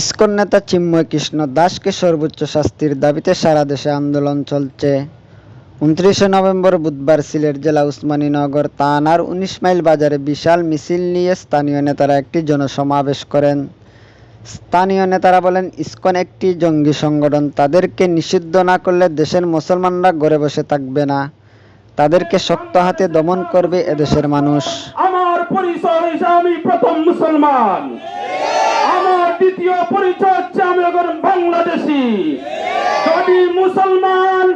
ISKCON নেতা চিন্ময় কৃষ্ণ দাসকে সর্বোচ্চ শাস্তির দাবিতে সারা দেশে আন্দোলন চলছে। উনত্রিশে নভেম্বর বুধবার সিলেট জেলা উসমানীনগর থানার উনিশ মাইল বাজারে বিশাল মিছিল নিয়ে স্থানীয় নেতারা একটি জনসমাবেশ করেন। স্থানীয় নেতারা বলেন, ইসকন একটি জঙ্গি সংগঠন। তাদেরকে নিষিদ্ধ না করলে দেশের মুসলমানরা ঘরে বসে থাকবে না। তাদেরকে শক্ত হাতে দমন করবে এদেশের মানুষ। আমার পরিচয় আমি প্রথম মুসলমান দ্বিতীয় পরিচয় হচ্ছে আমি এখন বাংলাদেশি। যদি মুসলমান,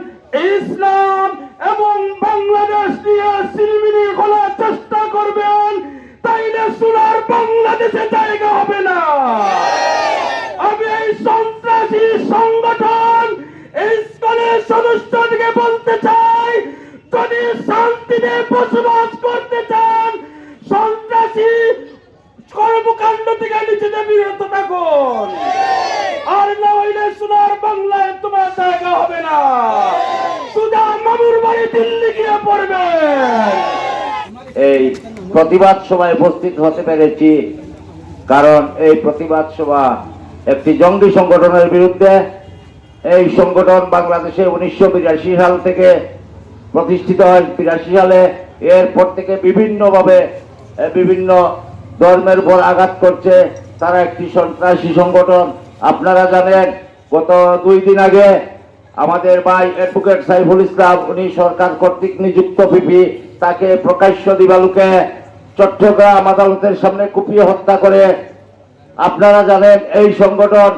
ইসলাম এবং বাংলাদেশ নিয়ে সিলমিনি খোলার চেষ্টা করবেন, তাইলে সোনার বাংলাদেশে জায়গা হবে না। আমি এই সন্ত্রাসী সংগঠন ইসকনের সদস্যদেরকে বলতে চাই, যদি শান্তিতে বসবাস করতে চান, সন্ত্রাসী কর্মকাণ্ড থেকে নিজেদের বিরত থাকুন আর না হইলে সোনার বাংলায় তোমার জায়গা হবে না। মামুর বাড়ি দিল্লি গিয়ে পড়বে। এই প্রতিবাদ সভায় উপস্থিত হতে পেরেছি, কারণ এই প্রতিবাদ সভা একটি জঙ্গি সংগঠনের বিরুদ্ধে। এই সংগঠন বাংলাদেশে উনিশশো বিরাশি সাল থেকে প্রতিষ্ঠিত হয়। বিরাশি সালে এরপর থেকে বিভিন্নভাবে বিভিন্ন ধর্মের উপর আঘাত করছে, তারা একটি সন্ত্রাসী সংগঠন। আপনারা জানেন, গত দুই দিন আগে আমাদের ভাই অ্যাডভোকেট সাইফুল ইসলাম, উনি সরকার কর্তৃক নিযুক্ত পিপি তাকে প্রকাশ্য দিবালুকে চট্টগ্রাম আদালতের সামনে কুপিয়ে হত্যা করে। আপনারা জানেন, এই সংগঠন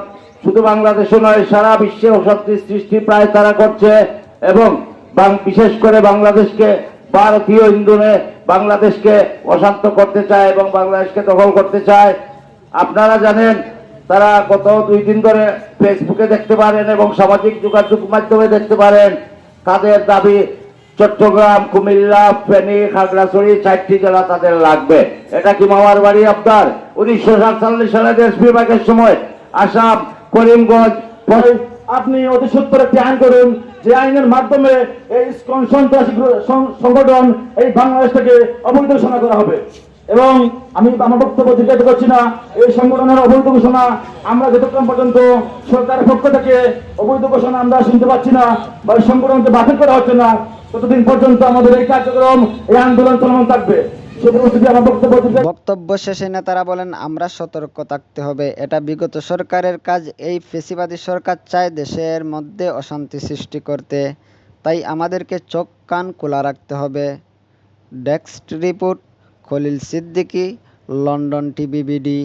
শুধু বাংলাদেশে নয়, সারা বিশ্বে অশান্তি সৃষ্টি প্রায় তারা করছে এবং বিশেষ করে বাংলাদেশকে ভারতীয় ইন্ধনে বাংলাদেশকে অশান্ত করতে চায় এবং বাংলাদেশকে দখল করতে চায়। আপনারা জানেন, তারা গত দুই দিন ধরে ফেসবুকে দেখতে পারেন এবং সামাজিক যোগাযোগ মাধ্যমে দেখতে পারেন। তাদের দাবি, চট্টগ্রাম, কুমিল্লা, ফেনী, খাগড়াছড়ি চারটি জেলা তাদের লাগবে। এটা কি মামার বাড়ি আপনার? উনিশশো সাতচল্লিশ সালে দেশ বিভাগের সময় আসাম, করিমগঞ্জ আপনি অতি সত্তর একটি করুন যে আইনের মাধ্যমে এই সন্ত্রাসী সংগঠন এই বাংলাদেশ থেকে অবৈধ ঘোষণা করা হবে। এবং আমি আমার বক্তব্য দীর্ঘায়িত করছি না। এই সংগঠনের অবৈধ ঘোষণা আমরা যতক্ষণ পর্যন্ত সরকারের পক্ষ থেকে অবৈধ ঘোষণা আমরা শুনতে পাচ্ছি না বা এই সংগঠনকে বাতিল করা হচ্ছে না, ততদিন পর্যন্ত আমাদের এই কার্যক্রম, এই আন্দোলন চলমান থাকবে। বক্তব্য শেষে নেতারা বলেন, আমরা সতর্ক থাকতে হবে। এটা বিগত সরকারের কাজ। এই ফেসিবাদী সরকার চায় দেশের মধ্যে অশান্তি সৃষ্টি করতে। তাই আমাদেরকে চোখ, কান খোলা রাখতে হবে। Desk report, Khalil Siddiqui, London TV BD.